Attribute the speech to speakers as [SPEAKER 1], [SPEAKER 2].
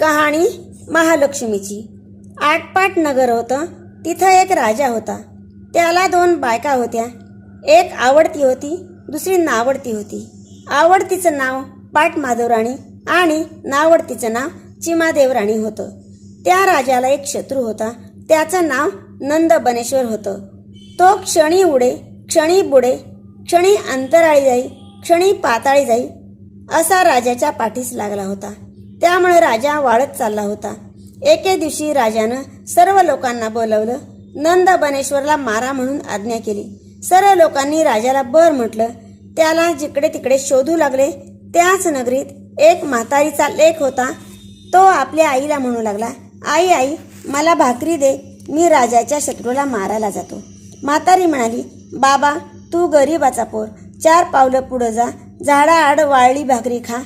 [SPEAKER 1] कहाणी महालक्ष्मीची. आटपाट नगर होतं तिथं एक राजा होता. त्याला दोन बायका होत्या. एक आवडती होती दुसरी नावडती होती. आवडतीचं नाव पाट माधवराणी आणि नावडतीचं नाव चिमादेवराणी होतं. त्या राजाला एक शत्रू होता. त्याचं नाव नंद बनेश्वर होतं. तो क्षणी उडे क्षणी बुडे क्षणी अंतराळी जाई क्षणी पाताळी जाई असा राजाच्या पाठीस लागला होता. त्यामुळे राजा वाढत चालला होता. एके दिवशी राजानं सर्व लोकांना बोलवलं. नंद बनेश्वरला मारा म्हणून आज्ञा केली. सर्व लोकांनी राजाला बर म्हटलं. त्याला जिकडे तिकडे शोधू लागले. त्याच नगरीत एक म्हातारीचा लेख होता. तो आपल्या आईला म्हणू लागला आई आई मला भाकरी दे. मी राजाच्या शत्रूला मारायला जातो. म्हातारी म्हणाली बाबा तू गरीबाचा पोर. चार पावलं पुढं जा. झाडाआड वाळली भाकरी खा.